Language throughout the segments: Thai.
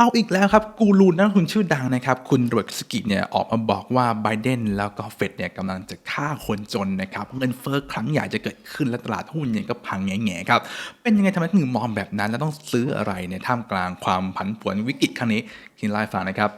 เอาอีกแล้วครับ กูรูนักลงทุนชื่อดังนะครับ คุณโรดสกิเนี่ยออกมาบอกว่าไบเดนแล้วก็เฟดเนี่ยกำลังจะฆ่าคนจนนะครับ เงินเฟ้อครั้งใหญ่จะเกิดขึ้นและตลาดหุ้นเนี่ยก็พังแง่ๆครับ เป็นยังไงทำไมถึงมองแบบนั้น แล้วต้องซื้ออะไรในท่ามกลางความผันผวนวิกฤตครั้งนี้คินไลฟ์ฟังนะครับ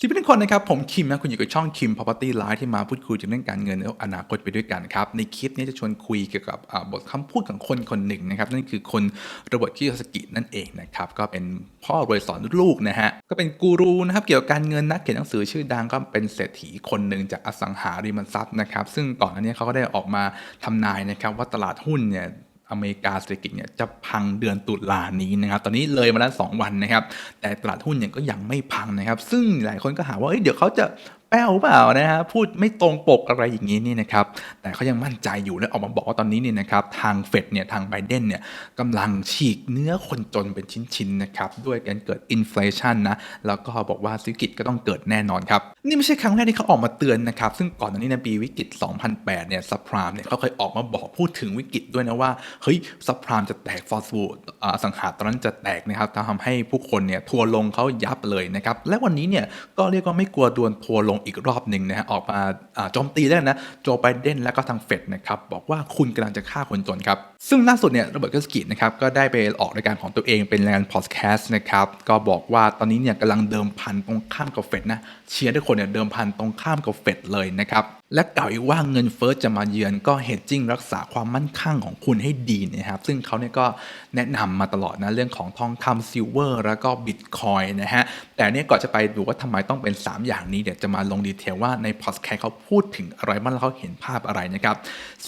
cold. สวัสดีทุกคนนะครับ ผมคิมนะคุณอยู่กับช่องคิม Property Live ที่มาพูดคุยถึงเรื่องการเงินและอนาคตไปด้วยกันครับ ในคลิปนี้จะชวนคุยเกี่ยวกับบทคำพูดของคนคนหนึ่งนะครับ นั่นคือคนโรเบิร์ตคิโยสกินั่นเองนะครับ ก็เป็นพ่อรวยสอนลูกนะฮะ ก็เป็นกูรูนะครับ เกี่ยวกับการเงินนักเขียนหนังสือชื่อดังก็เป็นเศรษฐีคนหนึ่งจากอสังหาริมทรัพย์นะครับซึ่งก่อนหน้านี้เขาก็ได้ออกมาทำนายนะครับว่าตลาดหุ้นเนี่ย อเมริกาเศรษฐกิจเนี่ยจะพังเดือนตุลานี้นะครับ ตอนนี้เลยมาแล้ว2วันนะครับ แต่ตลาดหุ้นเนี่ยก็ยังไม่พังนะครับ ซึ่งหลายคนก็หาว่าเเดี๋ยวเขาจะ แป้วเปล่านะฮะพูดไม่ตรงปกอะไรอย่างนี้นี่นะครับแต่เขายังมั่นใจอยู่และออกมาบอกว่าตอนนี้เนี่ยนะครับทางเฟดเนี่ยทางไบเดนเนี่ยกำลังฉีกเนื้อคนจนเป็นชิ้นๆนะครับด้วยการเกิดอินฟลชันนะแล้วก็บอกว่าเศรษฐกิจก็ต้องเกิดแน่นอนครับนี่ไม่ใช่ครั้งแรกที่เขาออกมาเตือนนะครับซึ่งก่อนหน้านี้ในปีวิกฤต 2008 เนี่ยซับพรามเนี่ยเขาเคยออกมาบอกพูดถึงวิกฤตด้วยนะว่าเฮ้ยซับพรามจะแตกฟอสฟูอสังหารตอนนั้นจะแตกนะครับทำให้ผู้คนเนี่ยทัวร์ลงเขายับเลยนะครับและวันนี้เนี่ยก็เรียกว่าไม่กลัวดวนทัวลงอีกรอบหนึ่งนะฮะออกมาอ่าโจมตีแล้วนะโจไบเดนและก็ทางเฟดนะครับบอกว่าคุณกำลังจะฆ่าคนจนครับซึ่งล่าสุดเนี่ยโรเบิร์ตเกอร์สกินะครับก็ได้ไปออกรายการของตัวเองเป็นรายการพอดแคสต์นะครับก็บอกว่าตอนนี้เนี่ยกำลังเดิมพันตรงข้ามกับเฟดนะเชียร์ทุกคนเนี่ยเดิมพันตรงข้ามกับเฟดเลยนะครับและกล่าวอีกว่าเงินเฟ้อจะมาเยือนก็เฮดจิ้งรักษาความมั่นคงของคุณให้ดีนะครับ ซึ่งเขาเนี่ยก็แนะนำมาตลอดนะเรื่องของทองคำซิลเวอร์แล้วก็บิตคอยนะฮะ แต่เนี่ยก่อนจะไปดูว่าทำไมต้องเป็น 3 อย่างนี้เดี๋ยวจะมาลงดีเทลว่าในพอดแคสต์เขาพูดถึงอะไรบ้างแล้วเขาเห็นภาพอะไรนะครับ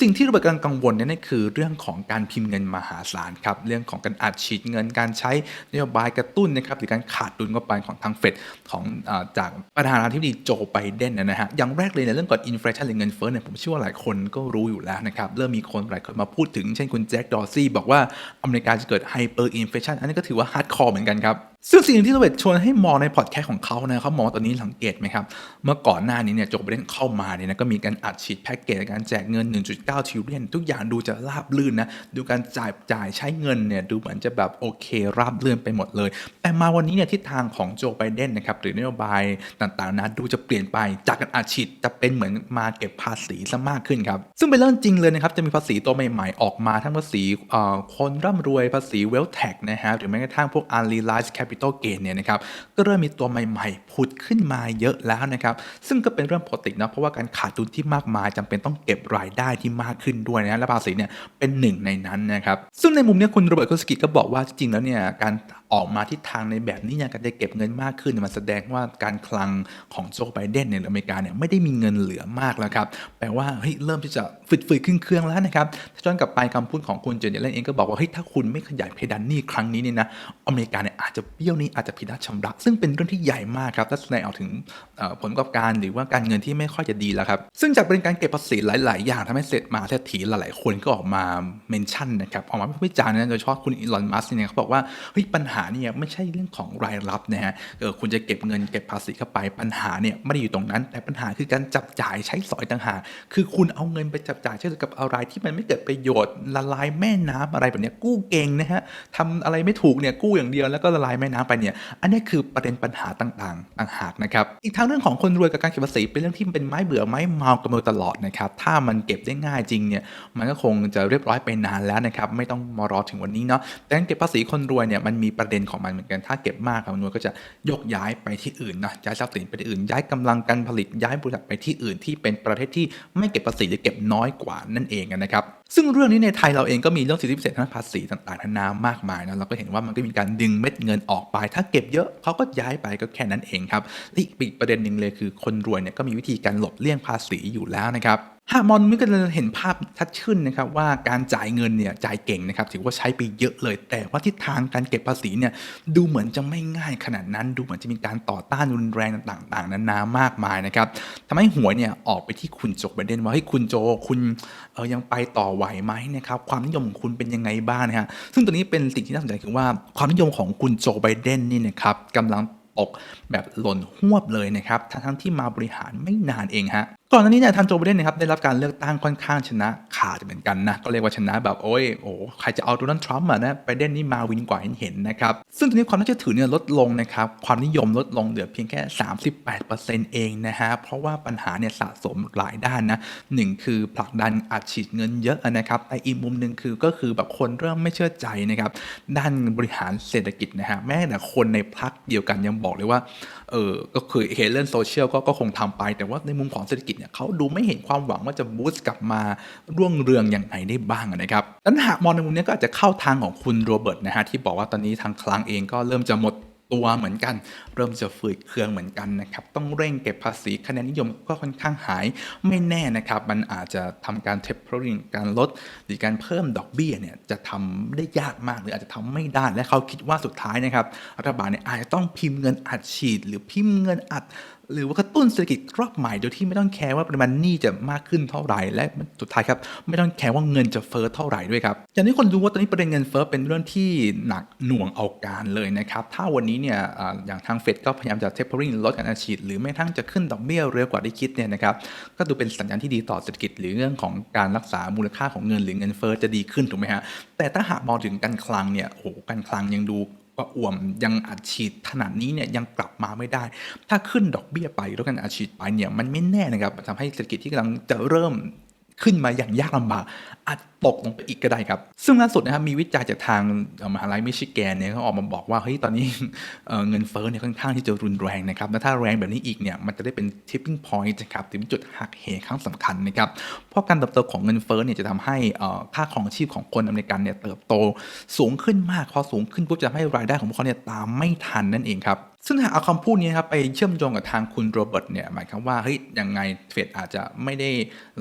สิ่งที่รเบิร์ตกำลังกังวลเนี่ยคือเรื่องของการพิมพ์เงินมหาศาลครับเรื่องของการอัดฉีดเงินการใช้นโยบายกระตุ้นนะครับหรือการขาดดุลงบประมาณของทางเฟดของอจากประธานาธิบดีโจไบเดนนยนะฮะอย่างแรกเลยในเรื่องก่อนอินฟลชันหรือเงินเฟ้อเนี่ยผมเชื่อว่าหลายคนก็รู้อยู่แล้วนะครับ เริ่มมีคนหลายคนมาพูดถึง เช่นคุณแจ็คดอร์ซี่บอกว่าอเมริกาจะเกิดไฮเปอร์อินฟลชันอันนี้ก็ถือว่าฮาร์ดคอร์เหมือนกันครับ ซึ่งสิ่งที่โรเบิร์ตชวนให้มองในพอดแคสต์ของเขานะเขามองตอนนี้สังเกตไหมครับ เมื่อก่อนหน้านี้เนี่ยโจไบเดนเข้ามาเนี่ยนะก็มีการอัดฉีดแพ็กเกจการแจกเงิน 1.9ทริลเลียนทุกอย่างดูจะราบลื่นนะดูการจ่ายจ่ายใช้เงินเนี่ยดูเหมือนจะแบบโอเคราบลื่นไปหมดเลย แต่มาวันนี้เนี่ยทิศทางของโจไบเดนนะครับหรือนโยบายต่างๆนะดูจะเปลี่ยนไปจากการอัดฉีดจะเป็นเหมือนมาาเก็บภาษีซะมากขึ้นครับ ซึ่งเป็นเรื่องจริงเลยนะครับ จะมีภาษีตัวใหม่ๆ ออกมาทั้งภาษีเอ่อคนร่ำรวยภาษี wealth tax นะฮะหรือแม้กระทั่งพวก unrealized capital gain เนี่ยนะครับก็เริ่มมีตัวใหม่ๆผุดขึ้นมาเยอะแล้วนะครับ ซึ่งก็เป็นเรื่องปกตินะเพราะว่าการขาดทุนที่มากมายจำเป็นต้องเก็บรายได้ที่มากขึ้นด้วยนะและภาษีเนี่ยเป็นหนึ่งในนั้นนะครับซึ่งในมุมเนี้ยคุณโรเบิร์ตโคสกิก็บอกว่าจริงแล้วเนี่ยการ ออกมาทิศทางในแบบนี้เนี่ยการจะเก็บเงินมากขึ้นมันแสดงว่าการคลังของโจไบเดนในอเมริกาเนี่ยไม่ได้มีเงินเหลือมากแล้วครับแปลว่าเฮ้ยเริ่มที่จะฝืดๆขึ้นเครื่องแล้วนะครับถ้าย้อนกลับไปคำพูดของคุณเจเนเลนเองก็บอกว่าเฮ้ยถ้าคุณไม่ขยายเพดานหนี้ครั้งนี้เนี่ยนะอเมริกาเนี่ยอาจจะเบี้ยวนี้อาจจะผิดนัดชำระ ซึ่งเป็นเรื่องที่ใหญ่มากครับถ้าแสดงออกถึงผลประกอบการหรือว่าการเงินที่ไม่ค่อยจะดีแล้วครับซึ่งจากเป็นการเก็บภาษีหลาย ๆ อย่างทำให้เสร็จมาเศรษฐีหลาย ๆ คนก็ออกมาเมนชั่นนะครับออกมาวิจารณ์นะโดยเฉพาะคุณอีลอนมัสก์เนี่ยเขาบอกว่าเฮ้ยปัญหาาเนี่ยไม่ใช่เรื่องของรายรับนะฮะเออคุณจะเก็บเงินเก็บภาษีเข้าไปปัญหาเนี่ยไม่ได้อยู่ตรงนั้น แต่ปัญหาคือการจับจ่ายใช้สอยต่างหากคือคุณเอาเงินไปจับจ่ายใช้สอยกับอะไรที่มันไม่เกิดประโยชน์ละลายแม่น้ำอะไรแบบเนี้ยกู้เก่งนะฮะทำอะไรไม่ถูกเนี่ยกู้อย่างเดียวแล้วก็ละลายแม่น้ำไปเนี่ยอันนี้คือประเด็นปัญหาต่างๆต่างหากนะครับอีกทางเรื่องของคนรวยกับการเก็บภาษีเป็นเรื่องที่เป็นไม้เบื่อไม้เมากันมาตลอดนะครับถ้ามันเก็บได้ง่ายจริงเนี่ยมันก็คงจะเรียบร้อยไปนานแล้วนะครับไม่ต้องมารอถึงวันนี้เนาะแต่การเก็บภาษีคนรวยเนี่ยมันมีประเด็นของมันเหมือนกัน ถ้าเก็บมากคนวยก็จะยกย้ายไปที่อื่นนะย้ายทรัพย์สินไปที่อื่น ย้ายกำลังการผลิตย้ายบริษัทไปที่อื่น ที่เป็นประเทศที่ไม่เก็บภาษีหรือเก็บน้อยกว่านั่นเองนะครับซึ่งเรื่องนี้ในไทยเราเองก็มีเรื่องสิทธิพิเศษทางภาษีต่างๆนานามากมายนะเราก็เห็นว่ามันก็มีการดึงเม็ดเงินออกไป ถ้าเก็บเยอะเขาก็ย้ายไปก็แค่นั้นเองครับและอีกประเด็นหนึ่งเลยคือคนรวยเนี่ยก็มีวิธีการหลบเลี่ยงภาษีอยู่แล้วนะครับ หากมองมันก็จะเห็นภาพชัดขึ้นนะครับว่าการจ่ายเงินเนี่ยจ่ายเก่งนะครับถือว่าใช้ไปเยอะเลย แต่ว่าทิศทางการเก็บภาษีเนี่ยดูเหมือนจะไม่ง่ายขนาดนั้น ดูเหมือนจะมีการต่อต้านรุนแรงต่างๆ นานามากมายนะครับทำให้หัวยเนี่ยออกไปที่คุณโจไบเดนว่าให้ยคุณโจคุณเออยังไปต่อไหวไหมนะครับความนิยมของคุณเป็นยังไงบ้างนะฮะซึ่งตัวนี้เป็นสิ่งที่น่าสนใจคือว่าความนิยมของคุณโจไบเดนนี่นะครับกำลังตกแบบหล่นหวบเลยนะครับ ทั้งที่มาบริหารไม่นานเองฮะ ก่อนหน้านี้เนี่ยทางโจไบเดนนะครับได้รับการเลือกตั้งค่อนข้างชนะขาดเหมือนกันนะ ก็เรียกว่าชนะแบบโอ้ยโอ้ใครจะเอาโดนัลด์ทรัมป์อะนะไบเดนนี่มาวินกว่าเห็นนะครับ ซึ่งตอนนี้ความน่าเชื่อถือเนี่ยลดลงนะครับ ความนิยมลดลงเหลือเพียงแค่ 38%เองนะฮะ เพราะว่าปัญหาเนี่ยสะสมหลายด้านนะหนึ่งคือผลักดันอัดฉีดเงินเยอะนะครับแต่อีกมุมหนึ่งคือก็คือแบบคนเริ่มไม่เชื่อใจนะครับด้านบริหารเศรษฐกิจนะฮะแม้แต่คนในพรรคเดียวกันยังบอกเลยว่า เออก็คือเห็นเรื่องโซเชียลก็คงทำไป แต่ว่าในมุมของเศรษฐกิจเนี่ยเขาดูไม่เห็นความหวังว่าจะบูสต์กลับมาร่วงเรืองอย่างไรได้บ้างนะครับดังนั้นหากมองในมุมนี้ก็อาจจะเข้าทางของคุณโรเบิร์ตนะฮะที่บอกว่าตอนนี้ทางคลังเองก็เริ่มจะหมด ตัวเหมือนกัน เริ่มจะฝืดเคืองเหมือนกันนะครับ ต้องเร่งเก็บภาษีคะแนนนิยมก็ค่อนข้างหาย ไม่แน่นะครับ มันอาจจะทำการเทปโพริงการลด หรือการเพิ่มดอกเบี้ยเนี่ยจะทำได้ยากมากหรืออาจจะทำไม่ได้ และเขาคิดว่าสุดท้ายนะครับรัฐบาลเนี่ยอาจจะต้องพิมพ์เงินอัดฉีด หรือพิมพ์เงินอัด หรือว่ากระตุ้นเศรษฐกิจรอบใหม่โดยที่ไม่ต้องแคร์ว่าปริมาณหนี้จะมากขึ้นเท่าไหร่และสุดท้ายครับไม่ต้องแคร์ว่าเงินจะเฟ้อเท่าไหร่ด้วยครับอย่างที่คนรู้ว่าตอนนี้ประเด็นเงินเฟ้อเป็นเรื่องที่หนักหน่วงเอาการเลยนะครับถ้าวันนี้เนี่ยอย่างทางเฟดก็พยายามจะเทปเปอร์ริงลดการอัดฉีดหรือแม้กระทั่งจะขึ้นดอกเบี้ยเร็วกว่าที่คิดเนี่ยนะครับก็ดูเป็นสัญญาณที่ดีต่อเศรษฐกิจหรือเรื่องของการรักษามูลค่าของเงินหรือเงินเฟ้อจะดีขึ้นถูกไหมฮะแต่ถ้าหากมองถึงการคลังเนี่ยโอ้โหการคลังยังดู ว่าอ่วมยังอัดฉีดขนาดนี้เนี่ยยังกลับมาไม่ได้ ถ้าขึ้นดอกเบี้ยไปแล้วกันอัดฉีดไปเนี่ยมันไม่แน่นะครับทำให้เศรษฐกิจที่กำลังจะเริ่ม ขึ้นมาอย่างยากลำบากอาจตกลงไปอีกก็ได้ครับ ซึ่งล่าสุดนะครับมีวิจัยจากทางมหาลัยมิชิแกนเนี่ยเขาออกมาบอกว่าเฮ้ยตอนนี้เเงินเฟ้อเนี่ยค่อนข้างที่จะรุนแรงนะครับและถ้าแรงแบบนี้อีกเนี่ยมันจะได้เป็น tipping point นะครับถึงจุดหักเหครั้งสำคัญนะครับเพราะการเติบโตของเงินเฟ้อเนี่ยจะทำให้เอ่อค่าของชีพของคนอเมริกันเนี่ยเติบโตสูงขึ้นมากพอสูงขึ้นปุ๊บจะให้รายได้ของพวกเขาเนี่ยตามไม่ทันนั่นเองครับซึ่งหากเอาคำพูดนี้ครับไปเชื่อมโยงกับทางคุณโรเบิร์ตเนี่ยหมายความว่าเฮ้ยยังไงเฟดอาจจะไม่ได้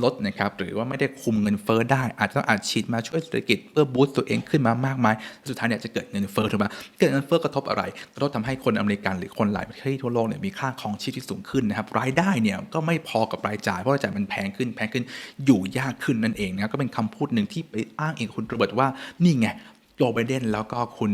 ลดนะครับหรือว่าไม่ได้คุมเงินเฟ้อได้ อาจจะต้องอัดฉีดมาช่วยเศรษฐกิจเพื่อบูสต์ตัวเองขึ้นมามากมาย สุดท้ายเนี่ยจะเกิดเงินเฟ้อถูกไหมเกิดเงินเฟ้อกระทบอะไร กระทบทำให้คนอเมริกันหรือคนหลายประเทศทั่วโลกเนี่ยมีค่าของชีพที่สูงขึ้นนะครับรายได้เนี่ยก็ไม่พอกับรายจ่ายเพราะรายจ่ายมันแพงขึ้นแพงขึ้นอยู่ยากขึ้นนั่นเองนะครับก็เป็นคำพูดหนึ่งที่ไปอ้างเองคุณโรเบิร์ตว่านี่ไง โจไบเดนแล้วก็คุณ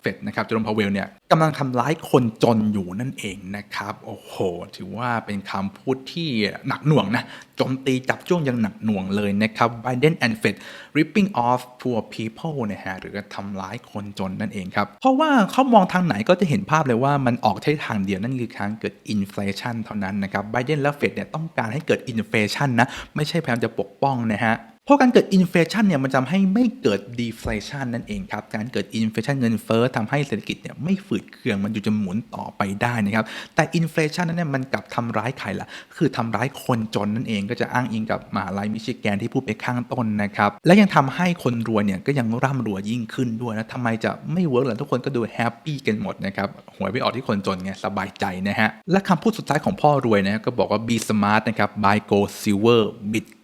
เฟดนะครับเจอร์มพาวเวลเนี่ยกำลังทำร้ายคนจนอยู่นั่นเองนะครับ โอ้โห ถือว่าเป็นคำพูดที่หนักหน่วงนะโจมตีจับจ้วงอยังหนักหน่วงเลยนะครับ Biden and Fed ripping off poor people นะฮะหรือทำร้ายคนจนนั่นเองครับ เพราะว่าเขามองทางไหนก็จะเห็นภาพเลยว่ามันออกทิศทางเดียวนั่นคือการเกิด inflation เท่านั้นนะครับ Biden และ Fed เนี่ยต้องการให้เกิด inflation นะไม่ใช่พยายามจะปกป้องนะฮะ เพราะการเกิด inflation เนี่ยมันทำให้ไม่เกิด deflation นั่นเองครับ การเกิด inflation เงินเฟ้อทำให้เศรษฐกิจเนี่ยไม่ฝืดเคืองมันอยู่จะหมุนต่อไปได้นะครับ แต่ inflation นั้นเนี่ยมันกลับทำร้ายใครล่ะ คือทำร้ายคนจนนั่นเองก็จะอ้างอิงกับมหาลัยมิชิแกนที่พูดไปข้างต้นนะครับ และยังทำให้คนรวยเนี่ยก็ยังร่ำรวยยิ่งขึ้นด้วยนะทำไมจะไม่เวิร์กล่ะทุกคนก็ดูแฮปปี้กันหมดนะครับหวยไปออกที่คนจนไงสบายใจนะฮะและคำพูดสุดท้ายของพ่อรวยนะก็บอกว่า be smart นะครับ buy gold silver bitcoin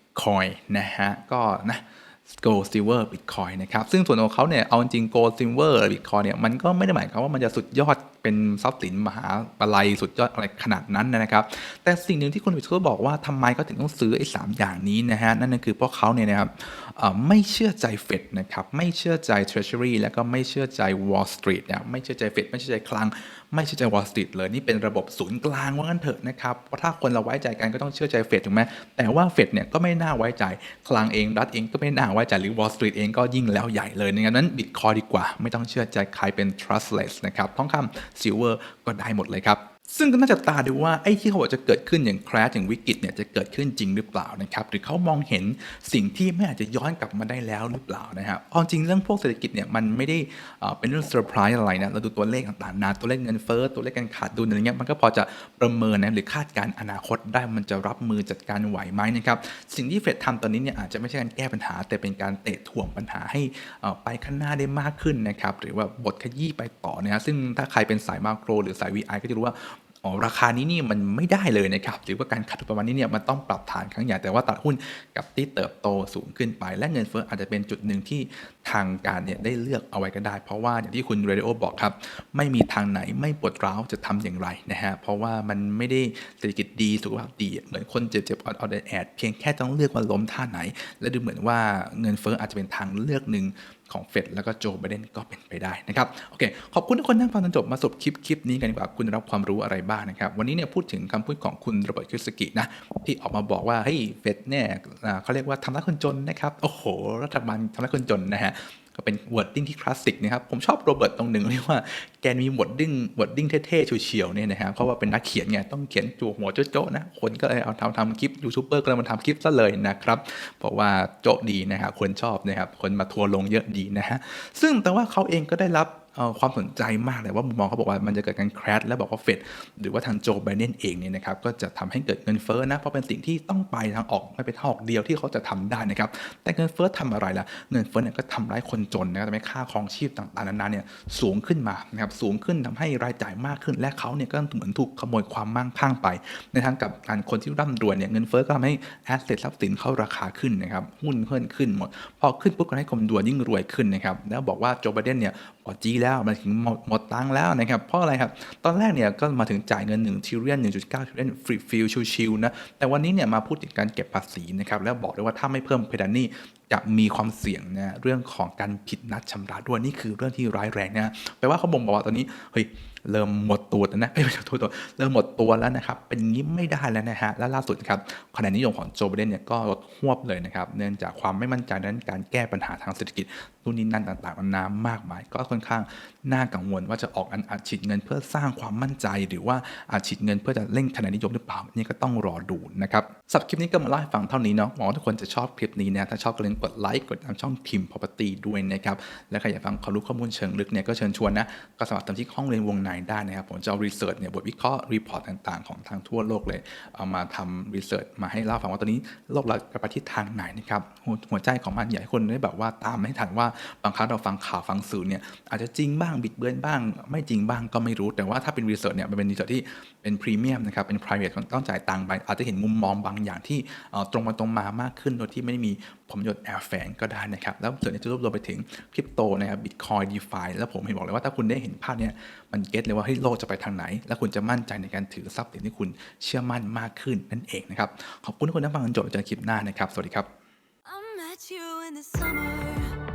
นะฮะ ก็นะ gold silver bitcoin นะครับ ซึ่งส่วนของเขาเนี่ย เอาจริง gold silver bitcoin เนี่ย มันก็ไม่ได้หมายความว่ามันจะสุดยอด เป็นทรัพย์สินมหาปลัยสุดยอดอะไรขนาดนั้นนะครับ แต่สิ่งหนึ่งที่คุณวิทย์บอกว่าทำไมเขาถึงต้องซื้อไอ้สามอย่างนี้นะฮะ นั่นก็คือเพราะเขาเนี่ยนะครับไม่เชื่อใจเฟดนะครับ ไม่เชื่อใจ treasury แล้วก็ไม่เชื่อใจ wall street เนี่ยไม่เชื่อใจเฟดไม่เชื่อใจคลัง ไม่เชื่อใจ wall street เลยนี่เป็นระบบศูนย์กลางว่างั้นเถอะนะครับเพราะถ้าคนเราไว้ใจกันก็ต้องเชื่อใจเฟดถูกไหมแต่ว่าเฟดเนี่ยก็ไม่น่าไว้ใจคลังเองรัฐเองก็ไม่น่าไว้ใจหรือ wall street เองก็ยิ่งแล้วใหญ่เลยนะครับนั้นบิตคอยดีกว่า ไม่ต้องเชื่อใจใครเป็น trustless นะครับทองคำซิลเวอร์ก็ได้หมดเลยครับ ซึ่งก็น่าจะตาดูว่าไอ้ที่เขาบอกจะเกิดขึ้นอย่างแครชอย่างวิกฤตเนี่ยจะเกิดขึ้นจริงหรือเปล่านะครับหรือเขามองเห็นสิ่งที่ไม่อาจจะย้อนกลับมาได้แล้วหรือเปล่านะครับเอาจริงเรื่องพวกเศรษฐกิจเนี่ยมันไม่ได้เอ่อเป็นเรื่องเซอร์ไพรส์อะไรนะเราดูตัวเลขต่างๆนาตัวเลขเงินเฟ้อตัวเลขการขาดดุลอะไรเงี้ยมันก็พอจะประเมินนะหรือคาดการณ์อนาคตได้มันจะรับมือจัดการไหวไหมนะครับสิ่งที่เฟดทำตอนนี้เนี่ยอาจจะไม่ใช่การแก้ปัญหา แต่เป็นการเตะถ่วงปัญหาให้อ่อไปข้างหน้าได้มากขึ้นนะครับหรือว่าบทขยี้ไปต่อนะฮะซึ่งถ้าใครเป็นสายมาโคร หรือสาย VI ก็จะรู้ว่า อ๋อราคานี้นี่มันไม่ได้เลยนะครับหรือว่าการขาดทุนประมาณนี้เนี่ยมันต้องปรับฐานครั้งใหญ่แต่ว่าตลาดหุ้นกับที่เติบโตสูงขึ้นไป และเงินเฟ้ออาจจะเป็นจุดหนึ่งที่ทางการเนี่ยได้เลือกเอาไว้ก็ได้ เพราะว่าอย่างที่คุณเรดิโอบอกครับ ไม่มีทางไหนไม่ปวดร้าวจะทำอย่างไรนะฮะเพราะว่ามันไม่ได้เศรษฐกิจดีสุขภาพดีเหมือนคนเจ็บๆออดแอดเพียงแค่ต้องเลือกว่าล้มท่าไหน และดูเหมือนว่าเงินเฟ้ออาจจะเป็นทางเลือกหนึ่ง ของเฟดแล้วก็โจไบเดนก็เป็นไปได้นะครับโอเคขอบคุณทุกคนที่ฟังจนจบมาสรุปคลิปคลิปนี้กันดีกว่าคุณรับความรู้อะไรบ้างนะครับวันนี้เนี่ยพูดถึงคำพูดของคุณโรเบิร์ตคิสกินะที่ออกมาบอกว่าเฮ้ยเฟดเนี่ยเขาเรียกว่าทำร้ายคนจนนะครับโอ้โหรัฐบาลทำร้ายคนจนนะฮะ ก็เป็นวอร์ดดิ้งที่คลาสสิกนะครับ ผมชอบโรเบิร์ตตรงหนึ่งเรียกว่าแกมีวอร์ดดิ้งวอร์ดดิ้งเท่ๆเฉียวๆเนี่ยนะครับเพราะว่าเป็นนักเขียนไงต้องเขียนจูหัวโจ๊ะๆนะคนก็เลยเอาทำทำคลิปยูทูบเบอร์ก็เลยมาทำคลิปซะเลยนะครับ เพราะว่าโจ๊ะดีนะครับคนชอบนะครับคนมาทัวร์ลงเยอะดีนะฮะซึ่งแต่ว่าเขาเองก็ได้รับ ความสนใจมากเลยว่ามุมมองเขาบอกว่ามันจะเกิดการแครชและบอกว่าเฟดหรือว่าทางโจไบเดนเองเนี่ยนะครับก็จะทำให้เกิดเงินเฟ้อนะเพราะเป็นสิ่งที่ต้องไปทางออกไม่เป็นทางออกเดียวที่เขาจะทำได้นะครับแต่เงินเฟ้อทำอะไรล่ะเงินเฟ้อเนี่ยก็ทำร้ายคนจนนะครับทำให้ค่าครองชีพต่างๆนานาเนี่ยสูงขึ้นมานะครับสูงขึ้นทำให้รายจ่ายมากขึ้น และเขาเนี่ยก็เหมือนถูกขโมยความมั่งคั่งไป ในทางกับการคนที่ร่ำรวยเนี่ยเงินเฟ้อก็ทำให้แอสเซททรัพย์สินเขาราคาขึ้นนะครับหุ้นเพิ่มขึ้นหมดพอขึ้นปุ๊บก็ให้คนรวยยิ่งรวยขึ้นนะครับแล้วบอกว่าโจไบเดนเนี่ยปอจีแล้วมันถึงหมดหมดตังค์แล้วนะครับเพราะอะไรครับ ตอนแรกเนี่ยก็มาถึงจ่ายเงิน1ทิเรียน1.9ทิเรียนฟรีฟิลชิวๆนะแต่วันนี้เนี่ยมาพูดถึงการเก็บภาษีนะครับแล้วบอกด้วยว่าถ้าไม่เพิ่มเพดานนี่จะมีความเสี่ยงนะเรื่องของการผิดนัดชำระด้วยนี่คือเรื่องที่ร้ายแรงนะแปลว่าเขาบ่งบอกว่าตอนนี้เฮ้ย เริ่มหมดตัวแล้วนะเอ้ยไม่ใช่ตัวตัวเริ่มหมดตัวแล้วนะครับ เป็นย่างนี้ไม่ได้แล้วนะฮะและล่าสุดครับคะแนนนิยมของโจไบเดนเนี่ยก็ลดหวบเลยนะครับ เนื่องจากความไม่มั่นใจนั้นการแก้ปัญหาทางเศรษฐกิจนู่นนี่นั่นต่างๆนานามากมาย ก็ค่อนข้าง น่ากังวลว่าจะออกอันอัดฉีดเงินเพื่อสร้างความมั่นใจ หรือว่าอัดฉีดเงินเพื่อจะเร่งคะแนนนิยมหรือเปล่านี่ก็ต้องรอดูนะครับสับคลิปนี้ก็มาเล่าให้ฟังเท่านี้เนาะหวังว่าทุกคนจะชอบคลิปนี้นะถ้าชอบก็อย่าลืมกดไลค์กดตามช่องทีม property ด้วยนะครับและใครอยากฟังความรู้ข้อมูลเชิงลึกเนี่ยก็เชิญชวนนะก็สามารถทำที่ห้องเรียนวงในได้นะครับผมจะเอารีเสิร์ชเนี่ยบทวิเคราะห์รีพอร์ตต่างๆ ของทางทั่วโลกเลย เอามาทำรีเสิร์ชมาให้เล่าฟังว่าตอนนี้โลกเราไปทิศทางไหนนะครับหัวหัวใจของมันอยากให้คนได้แบบว่าตามให้ทันว่าบางครั้งเราฟังข่าวฟังสื่อเนี่ยอาจจะจริงบ้างบิดเบือนบ้าง ไม่จริงบ้างก็ไม่รู้ แต่ว่าถ้าเป็นรีเสิร์ชเนี่ยมันเป็นรีเสิร์ชที่เป็นพรีเมียมนะครับเป็น private ต้องจ่ายตังค์ไปอาจจะเห็นมุมมองบางอย่างที่ตรงมาตรงมามากขึ้นโดยที่ไม่ได้มีผลประโยชน์แอบแฝงก็ได้นะครับ แล้วส่วนนี้จะรวบรวมไปถึงคริปโตนะครับบิตคอยดีฟาแล้วผมเห็นบอกเลยว่าถ้าคุณได้เห็นภาพเนี้ยมันเก็ตเลยว่าเฮ้ยโลกจะไปทางไหน และคุณจะมั่นใจในการถือทรัพย์สินที่คุณเชื่อมั่นมากขึ้นนั่นเองนะครับขอบคุณทุกคนที่ฟังจนจบจนคลิปหน้านะครับสวัสดีครับ I met you in the summer